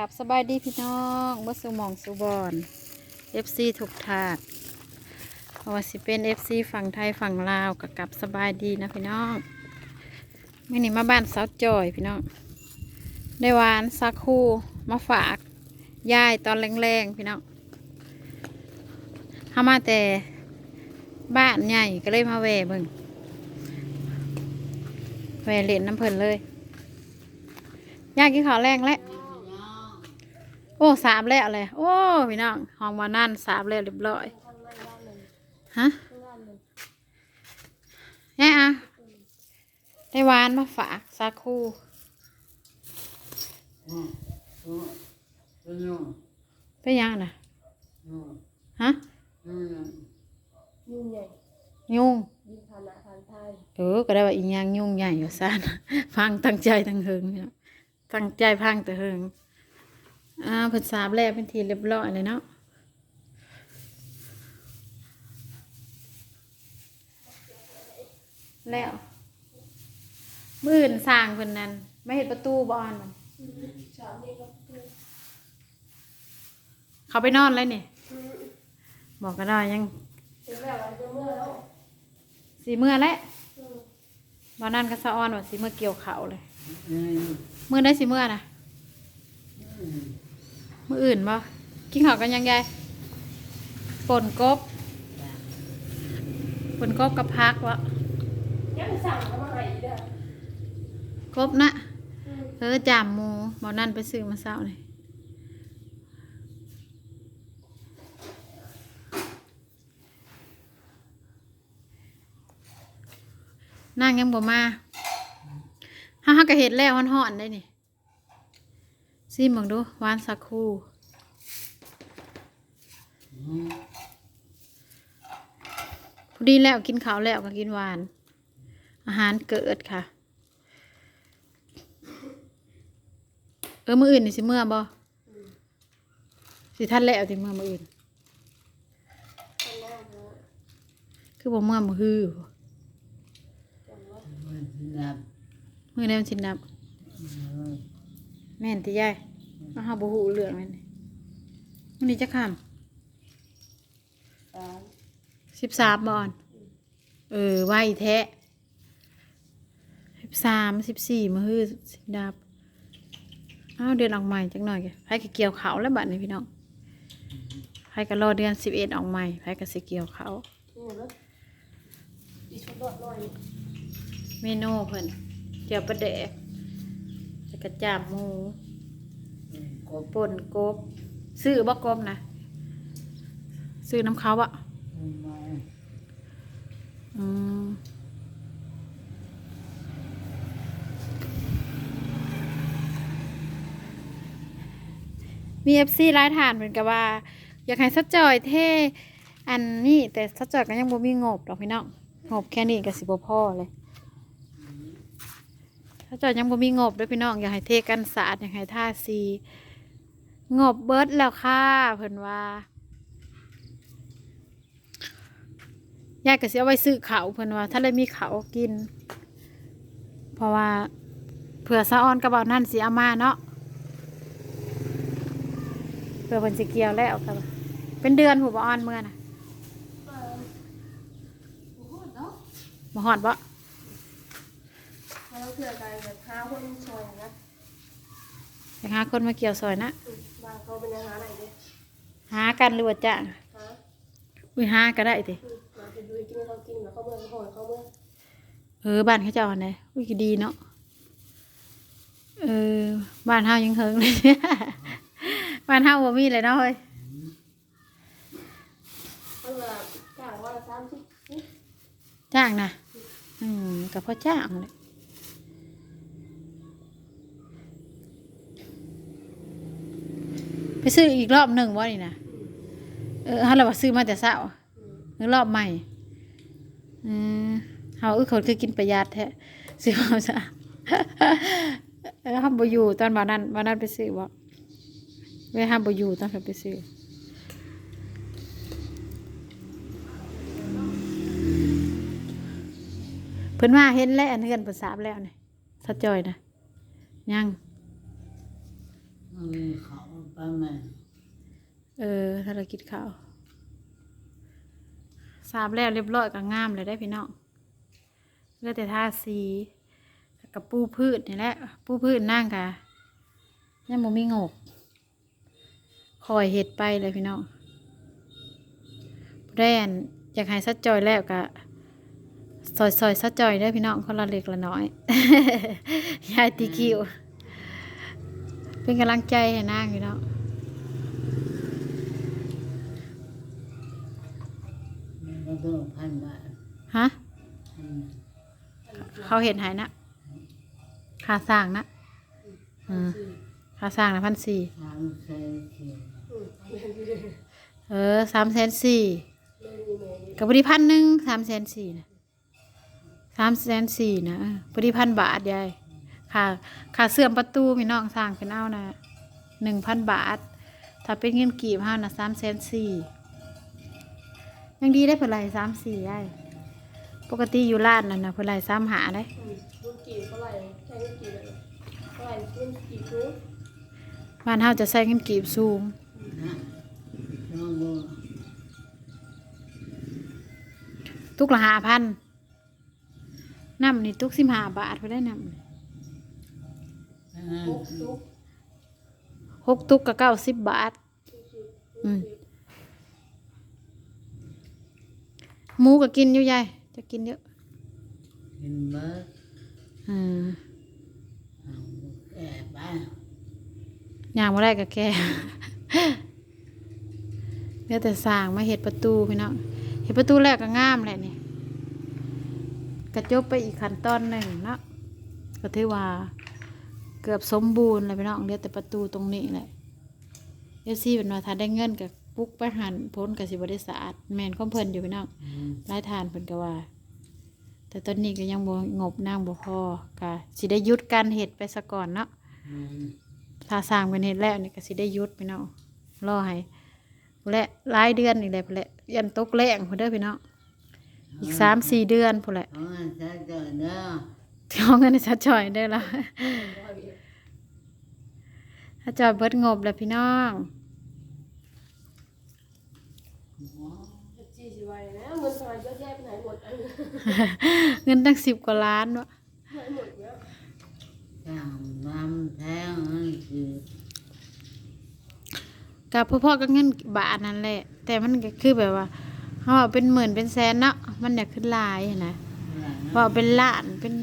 กับสบายดีพี่น้องเมื่อสูมองสูบอน FC ถูกถาดเพราะว่าสิเป็น FC ฝั่งไทยฝั่งลาวกับกับสบายดีนะพี่น้องไม่นี่มาบ้านสาวจอยพี่น้องได้วานสักคู่มาฝากยายตอนแรงๆพี่น้องเข้ามาแต่บ้านใหญ่ก็เลยมาแหวเบิ่งแหวะเล่นน้ำเพลินเลยยายกินข้าวแรงแล้ว อ้สามแล้วเลยโอ้พี่น้องห้องมานั่นสามแล้วเรียบร้อยฮะแน่อะได้หวานมาฝากสาคูเป็นยังไปยังน่ะยังฮะยังยังยุ่งใหญ่ยุงยิ่งฐานะทางไทยเออก็ได้ว่าอีหยังยุงใหญ่อยู่ซ่านฟังตั้งใจตั้งเฮิงพี่น้องตั้งใจพังแต่เฮิง อ่าเพิ่นสามแล้วเป็นทีเรียบร้อยเลยเนาะแล้วมื่นสร้างเพิ่นนั้นไม่เห็นประตูบออนมันสามนี่ก็เขาไปนอนเลยนี่บอกก็ได้ยังเป็นแบบว่าจะเมื่อแล้วสีเมื่อแล้วบอนนั่นก็สะออนว่าสีเมื่อเกี่ยวเขาเลยยังเมื่อได้สีเมื่อนะ มื่ออื่นบ่กินข้าวกันยังไงป่นกบป่นกบกับพักวะยังสั่งเขามาให้อีกเด้อกบนะเออจามหมูบอนนั่นไปซื้อมาเช้าเลยนั่งยังบ่มาฮ่าฮ่าก็เห็ดแล้วมันห่อนได้นี่ ซิมเบังดูหวานสักครู่พอดีแล้วกินข้าวแล้วก็กินหวาน อาหารเกิดค่ะ เออมืออื่นนี่สิเมื่อบ่สิท่านแล้วสิเมื่อมืออื่นตอนแรกนะคือบ่เมื่อมือฮือจำว่ามันนับมือนี้มันสินับ แม่นที่ยายมาหาบ่ฮู้เรื่องแม่นมันนี้จะข้ามสามสิบสามบอน เออไวแท้สิบสามสิบสี่มือฮือสิดับอ้าวเดือนออกใหม่จังหน่อยแกไผก็เกี่ยวเขาวแล้วบัดนี้พี่น้องไผก็รอเดือนสิบเอ็ดออกใหม่ไผก็สิเกี่ยวเขาวนี่รถอีชุดรถหน่อยเมนูเพิ่นเจียวปลาแดก แล้วก็จามหมูกบป่นกบซื้อบ่กบนะซื้อน้ำเขาอะมาอืมมีเอฟซีรายฐานเหมือนกับว่า อยากให้สัดจอยเท่อันนี้แต่สัดจอยก็ยังบ่มีงบดอกพี่น้องงบแค่นี้ก็สิบ่พอเลย สัดจอยยังบ่มีงบด้วยพี่น้องอยากให้เทกันสาดอยากให้ท่าซีงบเบิดแล้วค่ะเพิ่นว่ายายก็สิเอาไว้ซื้อเขาเพิ่นว่า ถ้าเลยมีเขากิน เพราะว่าเผื่อสะออนกระเป๋านั่นสิเอามาเนาะเผื่อเพิ่นสิเกี่ยวแล้วครับเป็นเดือนผู้บ่ออนเมื่อน่ะเออโอ้โหเนาะบ่ฮอดบ่ เราเผื่อกันแบบห้าคนซอยนะอยากหาคนมาเกี่ยวซอยนะอืมบางเขาเป็นยังไงอะไรเนี่ยหากันหรือว่าจ้างฮะอุ้ยหาก็ได้ติอืมมาไปดูกินเขากินแล้วเขาเมื่อเขาเขาเมื่อเออบ้านเขาเจ้าอันใดอุ้ยก็ดีเนาะเออบ้านเฮายังเฮิงเลย บ้านเฮาบ่มีเลยเนาะเฮ้ยเขาแบบจ้างวันละสามสิบนี่จ้างนะอืมกับพ่อจ้างเลย ไปซื้ออีกรอบหนึ่งวะนี่นะเออฮะเราว่าซื้อมาแต่เช้าหรือรอบใหม่อืมเฮาเออเขาคือกินประหยัดแท้ซื้อมาซะเออห้ามบ่อยู่ตอนวันนั้นวันนั้นไปซื้อบ่เว้ยห้ามบ่อยู่ตอนไปซื้อเพิ่นว่าเห็นแล้วอันเฮือนเพิ่นสาบแล้วนี่สะจอยนะยังอะไรมีเขา ประมาณเออภารกิจเขาวสาบแล้วเรียบร้อยก็งามเลยได้พี่น้องเลือแต่ทาสีกับปูพืชนี่แหละปูพืชนั่งกะยังบ่มีงกคอยเห็ดไปเลยพี่น้องแรนอยากให้ซัดจอยแล้วกะซอยซอยซัดจอยได้พี่น้องคนละเล็กละน้อยยายตีคิว เป็นกำลังใจให้นางพี่น้องมันก็ต้องพันบาทฮะพันเขาเห็นหายนะค่าสร้างนะอืมค่าสร้างนะพันสี่สามแสนสี่เออสามแสนสี่กับบริพันหนึ่งสามแสนสี่นะสามแสนสี่นะเออบริพันบาทยาย ค่าค่าเสื่อมประตูพี่น้องสร้างเป็นเอานะหนึ่งพันบาท ถ้าเป็นเงินกีบห้านะสามแสนสี่ยังดีได้เพื่อไรสามสี่ได้ปกติอยู่ร้านนั่นนะเพื่อไรสามหาได้รุ่นกี่เท่าไหร่ใช้รุ่นกี่เลยเท่าไหร่รุ่นกี่รุ่นบ้านเฮาจะใส่เงินกีบสูงนะน้องบัวตุกละห้าพันน้ำนี่ตุกสิบห้าบาทไปได้น้ำนี่ หกซุปหกตุกกับเก้าสิบบาท อืมหมูก็กินอยู่ยายจะกินเยอะกินเบิร์ดอืมเอาแก่บ้านย่างมาได้กับแกเหลือแต่สร้างมาเห็ดประตูพี่น้องเห็ดประตูแรกก็งามแหละนี่กระจบไปอีกขั้นตอนหนึ่งเนาะก็ถือว่า เกือบสมบูรณ์เลยพี่น้องเหลือแต่ประตูตรงนี้แหละเอฟซีเป็นว่าถ้าได้เงินกับปุ๊กไปหันพ้นกับสิบริษัทแมนข้อมเพลินอยู่พี่น้องอืมรายทานเพิ่นก็ว่า แต่ตอนนี้ก็ยังบ่งบนางบ่พอกะสิได้หยุดการเฮ็ดไปซะก่อนเนาะอืมถ้าสร้างเป็นเฮ็ดแล้วนี่ก็สิได้หยุดพี่น้องรอให้และหลายเดือนนี่แหละพุ่นแหละยันตกแรงพุ่นเด้อพี่น้องอีกสามสี่เดือนพุ่นแหละเอาเงินใช้จ่ายเด้อที่เอาเงินให้ชัดจ่อยได้อละ ถ้าจอยเบิดงบแล้วพี่น้องจีสิไว้นะเงินทำไมเยอะแยะไปไหนหมดอันนี้เงินตั้งสิบกว่าล้านวะไหนหมดเนี่ยจ้างน้ำแทงนั่นคือกับพ่อๆก็เงินบาทนั่นแหละ แต่มันก็คือแบบว่าเขาเอาเป็นหมื่นเป็นแสนเนาะมันอยากขึ้นหลายหั้นนะอะไรนะว่าเป็นล้านเป็น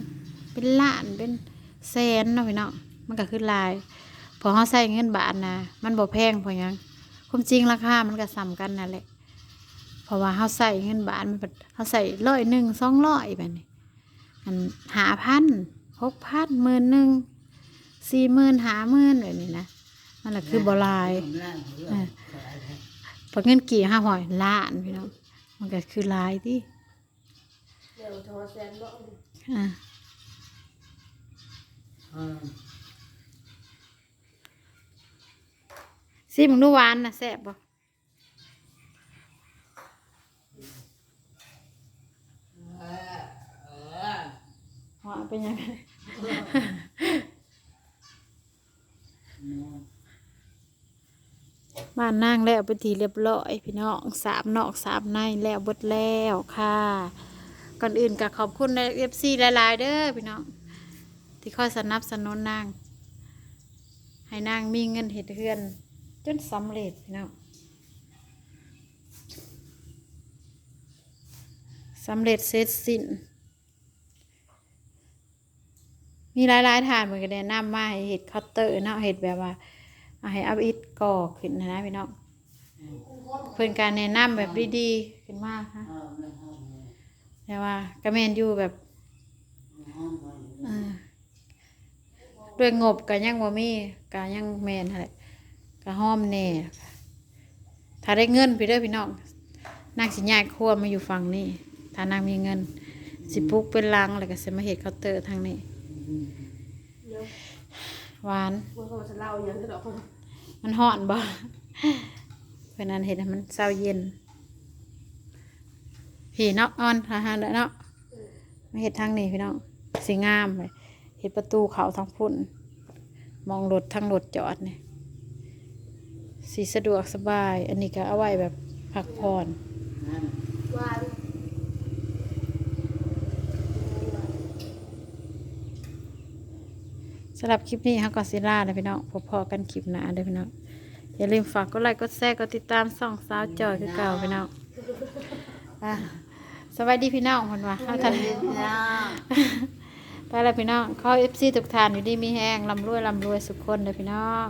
เป็นล้านเป็นแสนเนาะพี่เนาะมันก็ขึ้นหลาย พอเขาใส่เงินบาทนะมันบ่แพงเพราะหยังความจริงราคามันก็ซ้ำกันนั่นแหละ เพราะว่าเขาใส่เงินบาทมันเป็นเขาใส่ร้อยหนึ่งสองร้อยแบบนี้มันหาพันหกพันหมื่นหนึ่งสี่หมื่นหาหมื่นแบบนี้นะนั่นแหละคือบ่หลายร่างเพื่อนขายให้พอเงินกี่ห้าหอยล้านพี่น้องมันก็คือหลายที่เดี๋ยวทอแซนบอกอ่า เออ ซีมึงดูหวานนะแซ่บบ่เออเออหวานเป็นยังไงเนาะบ้านนั่งแล้วเป็นทีเรียบร้อยพี่น้องสามนอกสามในแล้วเบดแล้วค่ะก่อนอื่นก็ขอบคุณในเอฟซีหลาย ๆ เด้อพี่น้องที่คอยสนับสนุนนางให้นางมีเงินเห็ดเฮือน จนสำเร็จพี่น้องสำเร็จเสร็จสิ้น มีหลายๆทานเหมือนกันแนะนำมาให้เห็ดคัตเตอร์เนาะเห็ดแบบว่าเอาให้อัพอิดก่อขึ้นนะพี่น้องเพื่อนการแนะนำแบบดีๆขึ้นมากค่ะแต่ว่ากระเมนอยู่แบบด้วยงบก็ยังบ่มีก็ยังแมนอะไร ก็ห้อมแน่ถ้าได้เงินพี่เด้อพี่น้องนางสิยายครัวมาอยู่ฝั่งนี้ ถ้านางมีเงิน สิปลูกเป็นรังแล้วก็สิมาเฮ็ดเคาน์เตอร์ทางนี้ หวานเขาจะเล่าอย่างที่เรานมันห่อนบ่เพราะนั้นเห็ดมันเศร้าเย็นพี่เนาะอ่อนฮาฮาเนาะมาเห็ดทางนี้พี่น้องสีงามเลยเห็ดประตูเขาทางพุ่น มองรถทางรถจอดเนี่ย สีสะดวกสบาย อันนี้ก็เอาไว้แบบพักผ่อนสำหรับคลิปนี้ฮะก็ซิล่าเลยพี่น้องพอๆกันคลิปหน้าเลยพี่น้องอย่าลืมฝากกดไลค์กดแชร์กดติดตามส่องสาวจอยคือเก่าพี่น้องอะสวัสดีพี่น้องคนว่าเอาทันไปแล้วพี่น้องขอเอฟซีทุกทานอยู่ดีมีแห้งลำรวยลำรวยสุขคนเลยพี่น้อง